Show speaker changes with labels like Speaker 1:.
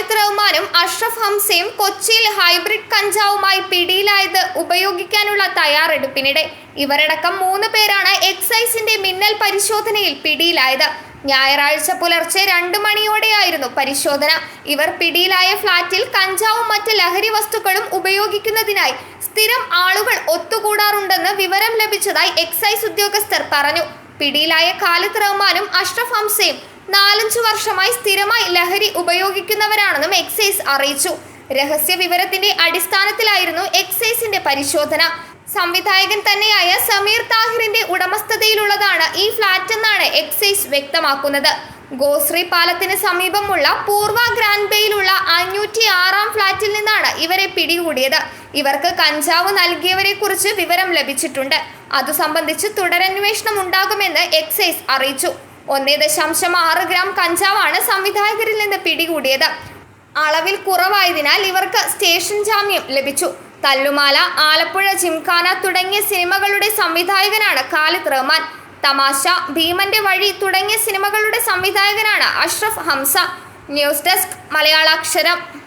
Speaker 1: ഖാലിദ് റഹ്മാനും അഷ്റഫ് ഹംസയും കൊച്ചിയിൽ ഹൈബ്രിഡ് കഞ്ചാവുമായി പിടിയിലായത് ഉപയോഗിക്കാനുള്ള തയ്യാറെടുപ്പിനിടെ. ഇവരടക്കം മൂന്ന് പേരാണ് എക്സൈസിന്റെ മിന്നൽ പരിശോധനയിൽ പിടിയിലായത്. ഞായറാഴ്ച പുലർച്ചെ രണ്ട് മണിയോടെയായിരുന്നു പരിശോധന. ഇവർ പിടിയിലായ ഫ്ളാറ്റിൽ കഞ്ചാവും മറ്റ് ലഹരി വസ്തുക്കളും ഉപയോഗിക്കുന്നതിനായി സ്ഥിരം ആളുകൾ ഒത്തുകൂടാറുണ്ടെന്ന് വിവരം ലഭിച്ചതായി എക്സൈസ് ഉദ്യോഗസ്ഥർ പറഞ്ഞു. പിടിയിലായ ഖാലിദ് റഹ്മാനും അഷ്റഫ് ഹംസയും നാലഞ്ചു വർഷമായി സ്ഥിരമായി ലഹരി ഉപയോഗിക്കുന്നവരാണെന്നും എക്സൈസ് അറിയിച്ചു. രഹസ്യ വിവരത്തിന്റെ അടിസ്ഥാനത്തിലായിരുന്നു എക്സൈസിന്റെ പരിശോധന. സംവിധായകൻ തന്നെയായ സമീർ താഹിറിന്റെ ഉടമസ്ഥതയിലുള്ളതാണ് ഈ ഫ്ളാറ്റ് എന്നാണ് എക്സൈസ് വ്യക്തമാക്കുന്നത്. ഗോശ്രീ പാലത്തിന് സമീപമുള്ള പൂർവ ഗ്രാൻഡ് ബേയിലുള്ള അഞ്ഞൂറ്റി ആറാം ഫ്ളാറ്റിൽ നിന്നാണ് ഇവരെ പിടികൂടിയത്. ഇവർക്ക് കഞ്ചാവ് നൽകിയവരെ കുറിച്ച് വിവരം ലഭിച്ചിട്ടുണ്ട്. അതു സംബന്ധിച്ച് തുടരന്വേഷണം ഉണ്ടാകുമെന്ന് എക്സൈസ് അറിയിച്ചു. ഒന്നേ ദശാംശം ആറ് ഗ്രാം കഞ്ചാവാണ് സംവിധായകരിൽ നിന്ന് പിടികൂടിയത്. അളവിൽ കുറവായതിനാൽ ഇവർക്ക് സ്റ്റേഷൻ ജാമ്യം ലഭിച്ചു. തല്ലുമാല ആലപ്പുഴ ജിംഖാന തുടങ്ങിയ സിനിമകളുടെ സംവിധായകനാണ് ഖാലിദ് റഹ്മാൻ. തമാശ ഭീമന്റെ വഴി തുടങ്ങിയ സിനിമകളുടെ സംവിധായകനാണ് അഷ്റഫ് ഹംസ. News desk മലയാളാക്ഷരം.